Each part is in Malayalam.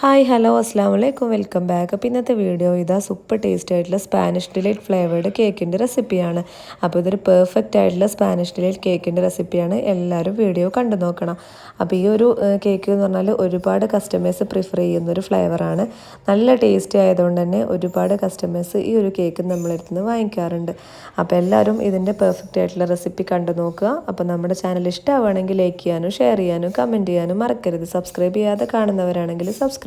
ഹായ് ഹലോ അസ്സാം വലൈക്കും വെൽക്കം ബാക്ക്. അപ്പോൾ ഇന്നത്തെ വീഡിയോ ഇതാ സൂപ്പർ ടേസ്റ്റി ആയിട്ടുള്ള സ്പാനിഷ് ഡിലൈറ്റ് ഫ്ലേവേർഡ് കേക്കിന്റെ റെസിപ്പിയാണ് അപ്പോൾ ഇതൊരു പെർഫെക്റ്റ് ആയിട്ടുള്ള സ്പാനിഷ് ഡിലൈറ്റ് കേക്കിന്റെ റെസിപ്പിയാണ് എല്ലാവരും വീഡിയോ കണ്ടു നോക്കണം. അപ്പോൾ ഈ ഒരു കേക്ക് എന്ന് പറഞ്ഞാൽ ഒരുപാട് കസ്റ്റമേഴ്സ് പ്രിഫർ ചെയ്യുന്ന ഒരു ഫ്ലേവറാണ് നല്ല ടേസ്റ്റി ആയതുകൊണ്ട് തന്നെ ഒരുപാട് കസ്റ്റമേഴ്സ് ഈ ഒരു കേക്ക് നമ്മളെടുത്ത് നിന്ന് വാങ്ങിക്കാറുണ്ട്. അപ്പോൾ എല്ലാവരും ഇതിന്റെ പെർഫെക്റ്റ് ആയിട്ടുള്ള റെസിപ്പി കണ്ടു നോക്കുക. അപ്പോൾ നമ്മുടെ ചാനൽ ഇഷ്ടമാവുകയാണെങ്കിൽ ലൈക്ക് ചെയ്യാനും ഷെയർ ചെയ്യാനും കമന്റ് ചെയ്യാനും മറക്കരുത്. സബ്സ്ക്രൈബ് ചെയ്യാതെ കാണുന്നവരാണെങ്കിൽ സബ്സ്ക്രൈബ്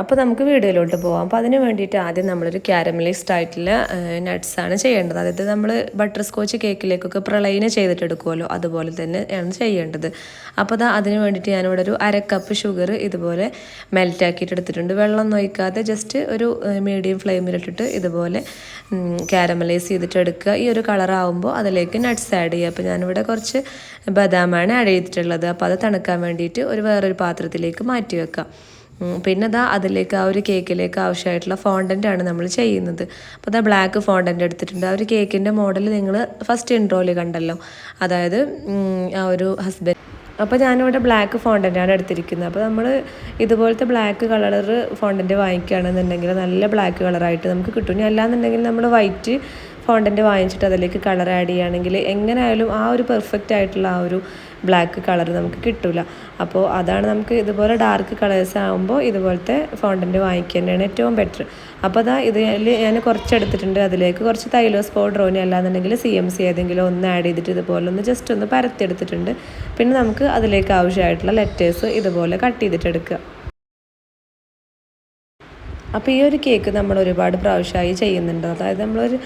അപ്പോൾ നമുക്ക് വീഡിയോയിലോട്ട് പോകാം അപ്പോൾ അതിന് വേണ്ടിയിട്ട് ആദ്യം നമ്മളൊരു ക്യാരമലൈസ്ഡ് ആയിട്ടുള്ള നട്ട്സാണ് ചെയ്യേണ്ടത്. അതായത് നമ്മൾ ബട്ടർ സ്കോച്ച് കേക്കിലേക്കൊക്കെ പ്രളയിനെ ചെയ്തിട്ടെടുക്കുമല്ലോ അതുപോലെ തന്നെയാണ് ചെയ്യേണ്ടത്. അപ്പോൾ അതാ അതിന് വേണ്ടിയിട്ട് ഞാനിവിടെ ഒരു അര കപ്പ് ഷുഗർ ഇതുപോലെ മെൽറ്റ് ആക്കിയിട്ട് എടുത്തിട്ടുണ്ട് വെള്ളം നോയിക്കാതെ ജസ്റ്റ് ഒരു മീഡിയം ഫ്ലെയിമിലിട്ടിട്ട് ഇതുപോലെ ക്യാരമലൈസ് ചെയ്തിട്ട് എടുക്കുക ഈ ഒരു കളറാകുമ്പോൾ അതിലേക്ക് നട്ട്സ് ആഡ് ചെയ്യുക. അപ്പോൾ ഞാനിവിടെ കുറച്ച് ബദാമാണ് ആഡ് ചെയ്തിട്ടുള്ളത്. അപ്പോൾ അത് തണുക്കാൻ വേണ്ടിയിട്ട് ഒരു വേറൊരു പാത്രത്തിലേക്ക് മാറ്റി വെക്കാം. പിന്നെ അതാ അതിലേക്ക് ആ ഒരു കേക്കിലേക്ക് ആവശ്യമായിട്ടുള്ള ആണ് നമ്മൾ ചെയ്യുന്നത്. അപ്പോൾ അതാ ബ്ലാക്ക് ഫോണ്ടന്റ് എടുത്തിട്ടുണ്ട്. ആ ഒരു കേക്കിന്റെ മോഡൽ നിങ്ങൾ ഫസ്റ്റ് ഇൻട്രോയിൽ കണ്ടല്ലോ. അതായത് ആ ഒരു ഹസ്ബൻഡ് അപ്പോൾ ഞാനിവിടെ ബ്ലാക്ക് ഫോണ്ടന്റാണ് എടുത്തിരിക്കുന്നത്. അപ്പോൾ നമ്മൾ ഇതുപോലത്തെ ബ്ലാക്ക് കളർ ഫോണ്ടന്റ് വാങ്ങിക്കുകയാണെന്നുണ്ടെങ്കിൽ നല്ല ബ്ലാക്ക് കളറായിട്ട് നമുക്ക് കിട്ടും. ഇനി അല്ലാന്നുണ്ടെങ്കിൽ നമ്മൾ വൈറ്റ് ഫോണ്ടന്റ് വാങ്ങിച്ചിട്ട് അതിലേക്ക് കളർ ആഡ് ചെയ്യുകയാണെങ്കിൽ എങ്ങനെയായാലും ആ ഒരു പെർഫെക്റ്റ് ആയിട്ടുള്ള ആ ഒരു ബ്ലാക്ക് കളർ നമുക്ക് കിട്ടില്ല അപ്പോൾ അതാണ് നമുക്ക് ഇതുപോലെ ഡാർക്ക് കളേഴ്സ് ആകുമ്പോൾ ഇതുപോലത്തെ ഫോണ്ടന്റ് വാങ്ങിക്കുക തന്നെയാണ് ഏറ്റവും ബെറ്റർ അപ്പോൾ അതാ ഇതിൽ ഞാൻ കുറച്ച് എടുത്തിട്ടുണ്ട് അതിലേക്ക് കുറച്ച് തൈലോസ് പൗഡറോ ഇനി അല്ലാന്നുണ്ടെങ്കിൽ സി എം സി ഏതെങ്കിലും ഒന്ന് ആഡ് ചെയ്തിട്ട് ഇതുപോലെ ഒന്ന് ജസ്റ്റ് ഒന്ന് പരത്തി എടുത്തിട്ടുണ്ട് പിന്നെ നമുക്ക് അതിലേക്ക് ആവശ്യമായിട്ടുള്ള ലെറ്റേഴ്സ് ഇതുപോലെ കട്ട് ചെയ്തിട്ട് എടുക്കുക. അപ്പോൾ ഈ ഒരു കേക്ക് നമ്മൾ ഒരുപാട് പ്രാവശ്യമായി ചെയ്യുന്നുണ്ട്. അതായത് നമ്മളൊരു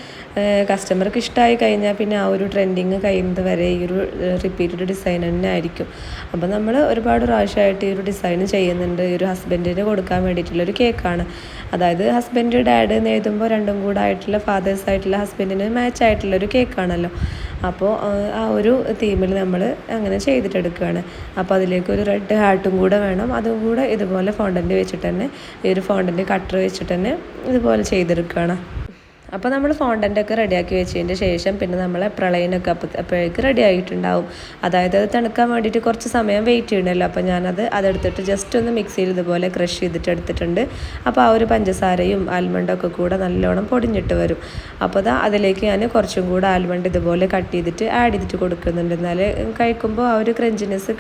കസ്റ്റമർക്ക് ഇഷ്ടമായി കഴിഞ്ഞാൽ പിന്നെ ആ ഒരു ട്രെൻഡിങ് കഴിയുന്നത് വരെ ഈ ഒരു റിപ്പീറ്റഡ് ഡിസൈൻ തന്നെ ആയിരിക്കും. അപ്പോൾ നമ്മൾ ഒരുപാട് പ്രാവശ്യമായിട്ട് ഈ ഒരു ഡിസൈൻ ചെയ്യുന്നുണ്ട്. ഈ ഒരു ഹസ്ബൻഡിന് കൊടുക്കാൻ വേണ്ടിയിട്ടുള്ളൊരു കേക്കാണ് അതായത് ഹസ്ബൻഡ് ഡാഡ് എന്ന് എഴുതുമ്പോൾ രണ്ടും കൂടെ ആയിട്ടുള്ള ഫാദേഴ്സ് ആയിട്ടുള്ള ഹസ്ബൻഡിന് മാച്ച് ആയിട്ടുള്ള ഒരു കേക്കാണല്ലോ അപ്പോൾ ആ ഒരു തീമിൽ നമ്മൾ അങ്ങനെ ചെയ്തിട്ടെടുക്കുകയാണ് അപ്പോൾ അതിലേക്ക് ഒരു റെഡ് ഹാർട്ടും കൂടെ വേണം. അതും കൂടെ ഇതുപോലെ ഫോണ്ടന്റ് വെച്ചിട്ട് തന്നെ ഈ ഒരു ഫോണ്ടന്റ് കട്ടർ വെച്ചിട്ട് തന്നെ ഇതുപോലെ ചെയ്തെടുക്കുകയാണ് അപ്പോൾ നമ്മൾ ഫോണ്ടന്റൊക്കെ റെഡിയാക്കി വെച്ചതിന്റെ ശേഷം പിന്നെ നമ്മൾ പ്രളയനൊക്കെ അപ്പോൾ അപ്പോഴേക്ക് റെഡി ആയിട്ടുണ്ടാവും. അതായത് അത് തണുക്കാൻ വേണ്ടിയിട്ട് കുറച്ച് സമയം വെയിറ്റ് ചെയ്യണമല്ലോ അപ്പോൾ ഞാനത് അതെടുത്തിട്ട് ജസ്റ്റ് ഒന്ന് മിക്സിയിൽ ഇതുപോലെ ക്രഷ് ചെയ്തിട്ട് എടുത്തിട്ടുണ്ട്. അപ്പോൾ ആ ഒരു പഞ്ചസാരയും ആൽമണ്ടൊക്കെ കൂടെ നല്ലോണം പൊടിഞ്ഞിട്ട് വരും. അപ്പോൾ അതാ അതിലേക്ക് ഞാൻ കുറച്ചും കൂടെ ആൽമണ്ട് ഇതുപോലെ കട്ട് ചെയ്തിട്ട് ആഡ് ചെയ്തിട്ട് കൊടുക്കുന്നുണ്ട്. എന്നാൽ കഴിക്കുമ്പോൾ ആ ഒരു ക്രഞ്ചിനെസ്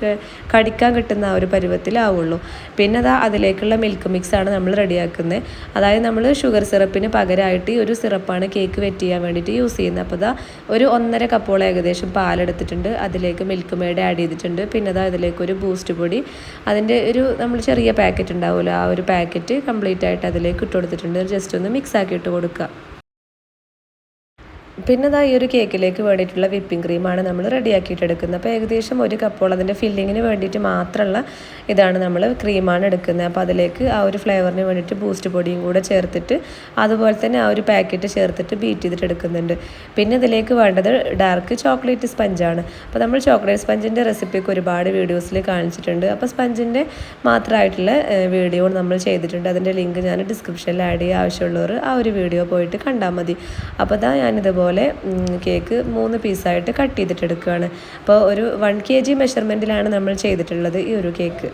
കടിക്കാൻ കിട്ടുന്ന ആ ഒരു പരുവത്തിലാവുള്ളൂ. പിന്നെ അതാ അതിലേക്കുള്ള മിൽക്ക് മിക്സാണ് നമ്മൾ റെഡിയാക്കുന്നത് അതായത് നമ്മൾ ഷുഗർ സിറപ്പിന് പകരമായിട്ട് ഈ ഒരു സിറപ്പ് സിറപ്പാണ് കേക്ക് വെറ്റ് ചെയ്യാൻ വേണ്ടിയിട്ട് യൂസ് ചെയ്യുന്നത്. അപ്പോൾ ഇതാ ഒരു ഒന്നര കപ്പോളം ഏകദേശം പാലെടുത്തിട്ടുണ്ട്. അതിലേക്ക് മിൽക്ക് മേഡ് ആഡ് ചെയ്തിട്ടുണ്ട്. പിന്നെ അതാ ഇതിലേക്ക് ഒരു ബൂസ്റ്റ് പൊടി. അതിന്റെ ഒരു നമ്മൾ ചെറിയ പാക്കറ്റ് ഉണ്ടാവുമല്ലോ ആ ഒരു പാക്കറ്റ് കംപ്ലീറ്റ് ആയിട്ട് അതിലേക്ക് ഇട്ട് കൊടുത്തിട്ടുണ്ട്. ജസ്റ്റ് ഒന്ന് മിക്സ് ആക്കി ഇട്ട് കൊടുക്കുക. പിന്നെ ഇതാ ഈ ഒരു കേക്കിലേക്ക് വേണ്ടിയിട്ടുള്ള വിപ്പിംഗ് ക്രീമാണ് നമ്മൾ റെഡിയാക്കിയിട്ട് എടുക്കുന്നത്. അപ്പോൾ ഏകദേശം ഒരു കപ്പോളം അതിന്റെ ഫില്ലിങ്ങിന് വേണ്ടിയിട്ട് മാത്രമുള്ള ഇതാണ് നമ്മൾ ക്രീമാണ് എടുക്കുന്നത്. അപ്പോൾ അതിലേക്ക് ആ ഒരു ഫ്ലേവറിന് വേണ്ടിയിട്ട് ബൂസ്റ്റ് പൊടിയും കൂടെ ചേർത്തിട്ട് അതുപോലെ തന്നെ ആ ഒരു പാക്കറ്റ് ചേർത്തിട്ട് ബീറ്റ് ചെയ്തിട്ട് എടുക്കുന്നുണ്ട്. പിന്നെ ഇതിലേക്ക് വേണ്ടത് ഡാർക്ക് ചോക്ലേറ്റ് സ്പഞ്ചാണ്. അപ്പോൾ നമ്മൾ ചോക്ലേറ്റ് സ്പഞ്ചിന്റെ റെസിപ്പിയൊക്കെ ഒരുപാട് വീഡിയോസിൽ കാണിച്ചിട്ടുണ്ട്. അപ്പോൾ സ്പഞ്ചിന്റെ മാത്രമായിട്ടുള്ള വീഡിയോ നമ്മൾ ചെയ്തിട്ടുണ്ട്. അതിന്റെ ലിങ്ക് ഞാൻ ഡിസ്ക്രിപ്ഷനിൽ ആഡ് ചെയ്യുക ആവശ്യമുള്ളവർ ആ ഒരു വീഡിയോ പോയിട്ട് കണ്ടാൽ മതി. അപ്പോൾ അതാ ഞാനിതുപോലെ കേക്ക് മൂന്ന് പീസായിട്ട് കട്ട് ചെയ്തിട്ടെടുക്കുകയാണ്. അപ്പോൾ ഒരു വൺ കെ ജി മെഷർമെന്റിലാണ് നമ്മൾ ചെയ്തിട്ടുള്ളത് ഈ ഒരു കേക്ക്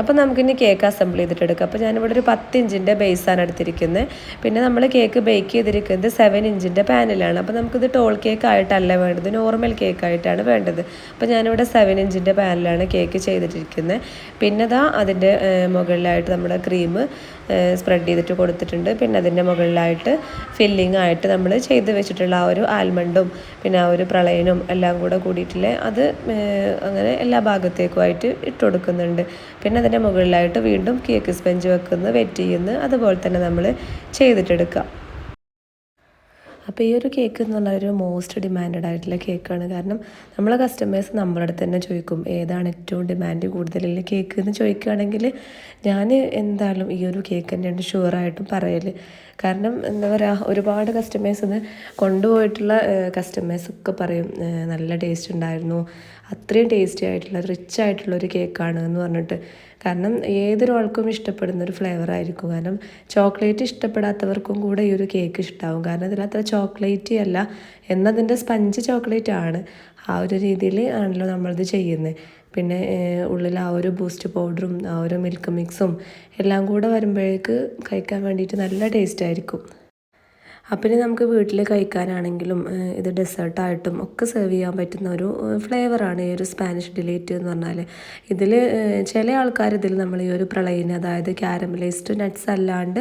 അപ്പോൾ നമുക്കിനി കേക്ക് അസംബിൾ ചെയ്തിട്ട് എടുക്കാം. അപ്പോൾ ഞാനിവിടെ ഒരു പത്ത് ഇഞ്ചിന്റെ ബേസാണ് എടുത്തിരിക്കുന്നത് പിന്നെ നമ്മൾ കേക്ക് ബേക്ക് ചെയ്തിരിക്കുന്നത് സെവൻ ഇഞ്ചിന്റെ പാനിലാണ്. അപ്പോൾ നമുക്കിത് ടോൾ കേക്ക് ആയിട്ടല്ല വേണ്ടത് നോർമൽ കേക്ക് ആയിട്ടാണ് വേണ്ടത്. അപ്പോൾ ഞാനിവിടെ സെവൻ ഇഞ്ചിന്റെ പാനിലാണ് കേക്ക് ചെയ്തിട്ടിരിക്കുന്നത് പിന്നെ ഇതാ അതിന്റെ മുകളിലായിട്ട് നമ്മുടെ ക്രീം സ്പ്രെഡ് ചെയ്തിട്ട് കൊടുത്തിട്ടുണ്ട്. പിന്നെ അതിന്റെ മുകളിലായിട്ട് ഫില്ലിംഗ് ആയിട്ട് നമ്മൾ ചെയ്ത് വെച്ചിട്ടുള്ള ആ ഒരു ആൽമണ്ടും പിന്നെ ആ ഒരു പ്രളയനും എല്ലാം കൂടെ കൂടിയിട്ടില്ലേ അത് അങ്ങനെ എല്ലാ ഭാഗത്തേക്കുമായിട്ട് ഇട്ട് കൊടുക്കുന്നുണ്ട്. പിന്നെ അതിന്റെ മുകളിലായിട്ട് വീണ്ടും കേക്ക് സ്പെഞ്ച് വെക്കുന്നു വെറ്റ് ചെയ്യുന്നു. അതുപോലെ തന്നെ നമ്മൾ ചെയ്തിട്ടെടുക്കുക. അപ്പോൾ ഈ ഒരു കേക്ക് എന്ന് പറഞ്ഞാൽ ഒരു മോസ്റ്റ് ഡിമാൻഡഡ് ആയിട്ടുള്ള കേക്കാണ് കാരണം നമ്മളെ കസ്റ്റമേഴ്സ് നമ്മളെ അടുത്ത് തന്നെ ചോദിക്കും ഏതാണ് ഏറ്റവും ഡിമാൻഡ് കൂടുതലുള്ള കേക്ക് എന്ന് ചോദിക്കുകയാണെങ്കിൽ ഞാൻ എന്തായാലും ഈ ഒരു കേക്ക് തന്നെയാണ് ഷുവറായിട്ടും പറയൽ കാരണം എന്താ പറയുക ഒരുപാട് കസ്റ്റമേഴ്സ് ഇന്ന് കൊണ്ടുപോയിട്ടുള്ള കസ്റ്റമേഴ്സൊക്കെ പറയും നല്ല ടേസ്റ്റ് ഉണ്ടായിരുന്നു. അത്രയും ടേസ്റ്റി ആയിട്ടുള്ള റിച്ച് ആയിട്ടുള്ള ഒരു കേക്കാണ് എന്ന് പറഞ്ഞിട്ട്. കാരണം ഏതൊരാൾക്കും ഇഷ്ടപ്പെടുന്ന ഒരു ഫ്ലേവർ ആയിരിക്കും. കാരണം ചോക്ലേറ്റ് ഇഷ്ടപ്പെടാത്തവർക്കും കൂടെ ഈ ഒരു കേക്ക് ഇഷ്ടമാവും കാരണം ഇതിനകത്ത് ചോക്ലേറ്റ് അല്ല. എന്നതിന്റെ സ്പഞ്ച് ചോക്ലേറ്റ് ആണ്. ആ ഒരു രീതിയിൽ ആണല്ലോ നമ്മളിത് ചെയ്യുന്നത്. പിന്നെ ഉള്ളിൽ ആ ഒരു ബൂസ്റ്റ് പൗഡറും ആ ഒരു മിൽക്ക് മിക്സും എല്ലാം കൂടെ വരുമ്പോഴേക്ക് കഴിക്കാൻ വേണ്ടിയിട്ട് നല്ല ടേസ്റ്റ് ആയിരിക്കും. അപ്പം ഇനി നമുക്ക് വീട്ടിൽ കഴിക്കാനാണെങ്കിലും ഇത് ഡെസേർട്ടായിട്ടും ഒക്കെ സെർവ് ചെയ്യാൻ പറ്റുന്ന ഒരു ഫ്ലേവറാണ് ഈ ഒരു സ്പാനിഷ് ഡിലേറ്റ് എന്ന് പറഞ്ഞാൽ ഇതിൽ ചില ആൾക്കാർ ഇതിൽ നമ്മൾ ഈ ഒരു പ്രളയിന് അതായത് ക്യാരമലൈസ്ഡ് നട്ട്സ് അല്ലാണ്ട്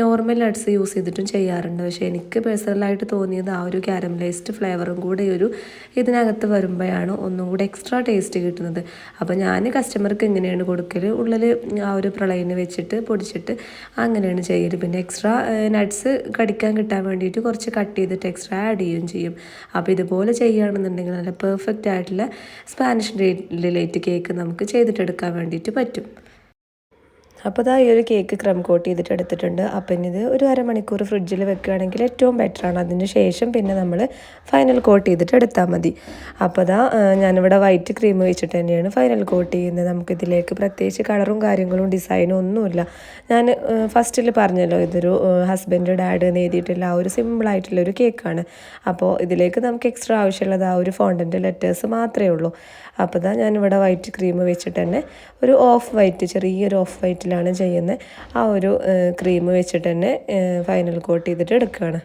നോർമൽ നട്ട്സ് യൂസ് ചെയ്തിട്ടും ചെയ്യാറുണ്ട്. പക്ഷേ എനിക്ക് പേഴ്സണലായിട്ട് തോന്നിയത് ആ ഒരു ക്യാരമലൈസ്ഡ് ഫ്ലേവറും കൂടെ ഒരു ഇതിനകത്ത് വരുമ്പോഴാണ് ഒന്നും കൂടെ എക്സ്ട്രാ ടേസ്റ്റ് കിട്ടുന്നത്. അപ്പോൾ ഞാൻ കസ്റ്റമർക്ക് എങ്ങനെയാണ് കൊടുക്കൽ ഉള്ളിൽ ആ ഒരു പ്രളയിന് വെച്ചിട്ട് പൊടിച്ചിട്ട് അങ്ങനെയാണ് ചെയ്യൽ പിന്നെ എക്സ്ട്രാ നട്ട്സ് കടിക്കാൻ കിട്ടാൻ വേണ്ടിയിട്ട് കുറച്ച് കട്ട് ചെയ്തിട്ട് എക്സ്ട്രാ ആഡ് ചെയ്യുകയും ചെയ്യും. അപ്പോൾ ഇതുപോലെ ചെയ്യുകയാണെന്നുണ്ടെങ്കിൽ നല്ല പെർഫെക്റ്റ് ആയിട്ടുള്ള സ്പാനിഷ് ഡിലൈറ്റ് കേക്ക് നമുക്ക് ചെയ്തിട്ടെടുക്കാൻ വേണ്ടിയിട്ട് പറ്റും. അപ്പോൾ ഇതാ ഈ ഒരു കേക്ക് ക്രം കോട്ട് ചെയ്തിട്ട് എടുത്തിട്ടുണ്ട്. അപ്പം ഇനി ഇത് ഒരു അരമണിക്കൂർ ഫ്രിഡ്ജിൽ വെക്കുകയാണെങ്കിൽ ഏറ്റവും ബെറ്റർ ആണ്. അതിന് ശേഷം പിന്നെ നമ്മൾ ഫൈനൽ കോട്ട് ചെയ്തിട്ട് എടുത്താൽ മതി. അപ്പോൾ ഇതാ ഞാനിവിടെ വൈറ്റ് ക്രീം വെച്ചിട്ട് തന്നെയാണ് ഫൈനൽ കോട്ട് ചെയ്യുന്നത്. നമുക്കിതിലേക്ക് പ്രത്യേകിച്ച് കളറും കാര്യങ്ങളും ഡിസൈനും ഒന്നുമില്ല. ഞാൻ ഫസ്റ്റിൽ പറഞ്ഞല്ലോ ഇതൊരു ഹസ്ബൻഡ് ഡാഡ് എന്ന് ആ ഒരു സിമ്പിളായിട്ടുള്ള ഒരു കേക്കാണ് അപ്പോൾ ഇതിലേക്ക് നമുക്ക് എക്സ്ട്രാ ആവശ്യമുള്ളത് ആ ഒരു ഫോണ്ടന്റെ ലെറ്റേഴ്സ് മാത്രമേ ഉള്ളൂ. അപ്പോൾ ഇതാ ഞാനിവിടെ വൈറ്റ് ക്രീം വെച്ചിട്ട് തന്നെ ഒരു ഓഫ് വൈറ്റ് ചെറിയൊരു ഓഫ് വൈറ്റിലാണ് ചെയ്യുന്നത്. ആ ഒരു ക്രീം വെച്ചിട്ട് തന്നെ ഫൈനൽ കോട്ട് ചെയ്തിട്ട് എടുക്കുകയാണ്.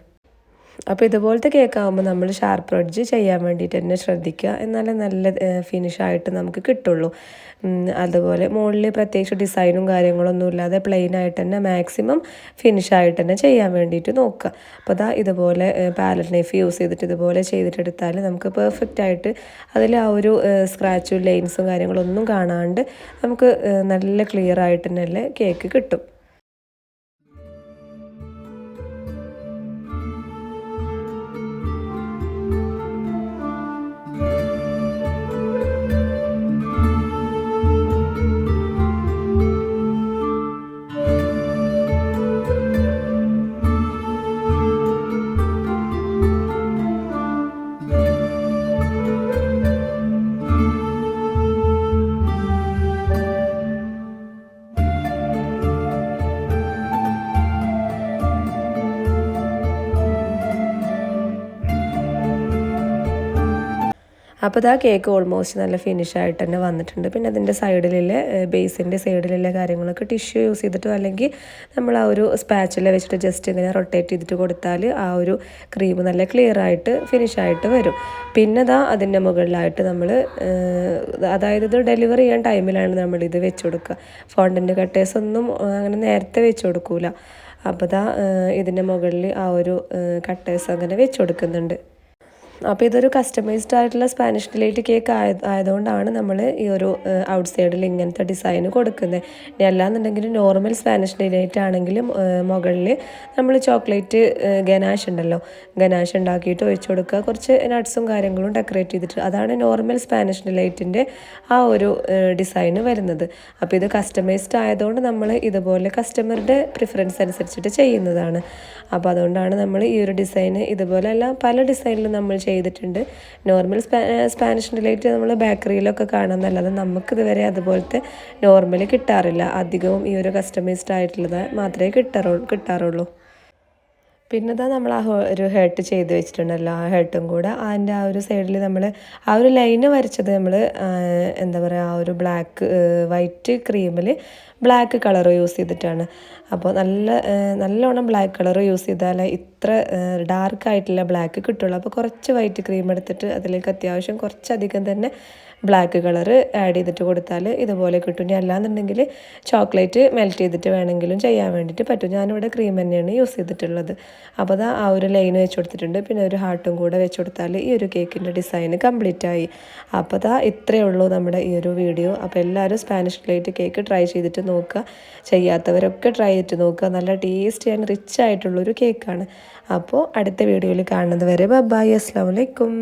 അപ്പോൾ ഇതുപോലത്തെ കേക്ക് ആകുമ്പോൾ നമ്മൾ ഷാർപ്പ് എഡ്ജ് ചെയ്യാൻ വേണ്ടിയിട്ട് തന്നെ ശ്രദ്ധിക്കുക. എന്നാലേ നല്ല ഫിനിഷായിട്ട് നമുക്ക് കിട്ടുള്ളൂ. അതുപോലെ മുകളിൽ പ്രത്യേകിച്ച് ഡിസൈനും കാര്യങ്ങളൊന്നും ഇല്ലാതെ പ്ലെയിൻ ആയിട്ട് തന്നെ മാക്സിമം ഫിനിഷായിട്ട് തന്നെ ചെയ്യാൻ വേണ്ടിയിട്ട് നോക്കുക. അപ്പോൾ അതാ ഇതുപോലെ പാലറ്റ് നൈഫ് യൂസ് ചെയ്തിട്ട് ഇതുപോലെ ചെയ്തിട്ടെടുത്താൽ നമുക്ക് പെർഫെക്റ്റ് ആയിട്ട് അതിൽ ആ ഒരു സ്ക്രാച്ചും ലൈൻസും കാര്യങ്ങളൊന്നും കാണാണ്ട് നമുക്ക് നല്ല ക്ലിയർ ആയിട്ട് തന്നെ കേക്ക് കിട്ടും. അപ്പോൾ ആ കേക്ക് ഓൾമോസ്റ്റ് നല്ല ഫിനിഷ് ആയിട്ട് തന്നെ വന്നിട്ടുണ്ട്. പിന്നെ അതിന്റെ സൈഡിലുള്ള ബേസിന്റെ സൈഡിലുള്ള കാര്യങ്ങളൊക്കെ ടിഷ്യൂ യൂസ് ചെയ്തിട്ടോ അല്ലെങ്കിൽ നമ്മൾ ആ ഒരു സ്പാച്ചില വെച്ചിട്ട് ജസ്റ്റ് ഇങ്ങനെ റൊട്ടേറ്റ് ചെയ്തിട്ട് കൊടുത്താൽ ആ ഒരു ക്രീം നല്ല ക്ലിയർ ആയിട്ട് ഫിനിഷ് ആയിട്ട് വരും. പിന്നെ ഇതാ അതിന്റെ മുകളിലായിട്ട് നമ്മൾ അതായത് ഇത് ഡെലിവറി ചെയ്യാൻ ടൈമിലാണ് നമ്മൾ ഇത് വെച്ച് കൊടുക്കുക. ഫോണ്ടിന്റെ കട്ടേഴ്സ് ഒന്നും അങ്ങനെ നേരത്തെ വെച്ച് കൊടുക്കൂല. അപ്പോൾ ഇതാ ഇതിന്റെ മുകളിൽ ആ ഒരു കട്ടേഴ്സ് അങ്ങനെ വെച്ച് കൊടുക്കുന്നുണ്ട്. അപ്പോൾ ഇതൊരു കസ്റ്റമൈസ്ഡ് ആയിട്ടുള്ള സ്പാനിഷ് ഡിലൈറ്റ് കേക്ക് ആയത് ആയതുകൊണ്ടാണ് നമ്മൾ ഈ ഒരു ഔട്ട് സൈഡിൽ ഇങ്ങനത്തെ ഡിസൈൻ കൊടുക്കുന്നത്. ഇനി അല്ലാന്നുണ്ടെങ്കിൽ നോർമൽ സ്പാനിഷ് ഡിലൈറ്റ് ആണെങ്കിലും മുകളിൽ നമ്മൾ ചോക്ലേറ്റ് ഗനാഷ് ഉണ്ടല്ലോ. ഗനാഷ് ഉണ്ടാക്കിയിട്ട് ഒഴിച്ചു കൊടുക്കുക. കുറച്ച് നട്ട്സും കാര്യങ്ങളും ഡെക്കറേറ്റ് ചെയ്തിട്ട് അതാണ് നോർമൽ സ്പാനിഷ് ഡിലൈറ്റിന്റെ ആ ഒരു ഡിസൈൻ വരുന്നത്. അപ്പോൾ ഇത് കസ്റ്റമൈസ്ഡ് ആയതുകൊണ്ട് നമ്മൾ ഇതുപോലെ കസ്റ്റമറുടെ പ്രിഫറൻസ് അനുസരിച്ചിട്ട് ചെയ്യുന്നതാണ്. അപ്പോൾ അതുകൊണ്ടാണ് നമ്മൾ ഈ ഒരു ഡിസൈൻ ഇതുപോലെ അല്ല പല ഡിസൈനിലും നമ്മൾ ചെയ്തിട്ടുണ്ട്. നോർമൽ സ്പാനിഷ് റിലേറ്റ് നമ്മൾ ബേക്കറിയിലൊക്കെ കാണുന്നല്ലാതെ നമുക്ക് ഇതുവരെ അതുപോലത്തെ നോർമലി കിട്ടാറില്ല. അധികവും ഈ ഒരു കസ്റ്റമൈസ്ഡ് ആയിട്ടുള്ളത് മാത്രമേ കിട്ടാറുള്ളൂ കിട്ടാറുള്ളൂ. പിന്നെ ഇതാ നമ്മൾ ആ ഒരു ഹേർട്ട് ചെയ്ത് വെച്ചിട്ടുണ്ടല്ലോ ആ ഹേർട്ടും കൂടെ. അതിന്റെ ആ ഒരു സൈഡിൽ നമ്മൾ ആ ഒരു ലൈന് വരച്ചത് നമ്മൾ എന്താ പറയുക ആ ഒരു ബ്ലാക്ക് വൈറ്റ് ക്രീമിൽ ബ്ലാക്ക് കളർ യൂസ് ചെയ്തിട്ടാണ്. അപ്പോൾ നല്ല നല്ലോണം ബ്ലാക്ക് കളർ യൂസ് ചെയ്താൽ ഇത്ര ഡാർക്ക് ആയിട്ടുള്ള ബ്ലാക്ക് കിട്ടുള്ളൂ. അപ്പോൾ കുറച്ച് വൈറ്റ് ക്രീം എടുത്തിട്ട് അതിലേക്ക് അത്യാവശ്യം കുറച്ചധികം തന്നെ ബ്ലാക്ക് കളർ ആഡ് ചെയ്തിട്ട് കൊടുത്താൽ ഇതുപോലെ കിട്ടും. ഇനി അല്ലാന്നുണ്ടെങ്കിൽ ചോക്ലേറ്റ് മെൽറ്റ് ചെയ്തിട്ട് വേണമെങ്കിലും ചെയ്യാൻ വേണ്ടിയിട്ട് പറ്റും. ഞാനിവിടെ ക്രീം തന്നെയാണ് യൂസ് ചെയ്തിട്ടുള്ളത്. അപ്പോൾ അത് ആ ഒരു ലൈൻ വെച്ച് കൊടുത്തിട്ടുണ്ട്. പിന്നെ ഒരു ഹാർട്ടും കൂടെ വെച്ച് കൊടുത്താൽ ഈ ഒരു കേക്കിന്റെ ഡിസൈൻ കംപ്ലീറ്റ് ആയി. അപ്പോൾ അതാ ഇത്രയേ ഉള്ളൂ നമ്മുടെ ഈ ഒരു വീഡിയോ അപ്പോൾ എല്ലാവരും സ്പാനിഷ് പ്ലേറ്റ് കേക്ക് ട്രൈ ചെയ്തിട്ട് നോക്കുക. ചെയ്യാത്തവരൊക്കെ ട്രൈ ചെയ്തിട്ട് നോക്കുക. നല്ല ടേസ്റ്റി ആൻഡ് റിച്ച് ആയിട്ടുള്ളൊരു കേക്കാണ് അപ്പോൾ അടുത്ത വീഡിയോയിൽ കാണുന്നത് വരെ ബൈ അസ്സാം വലൈക്കും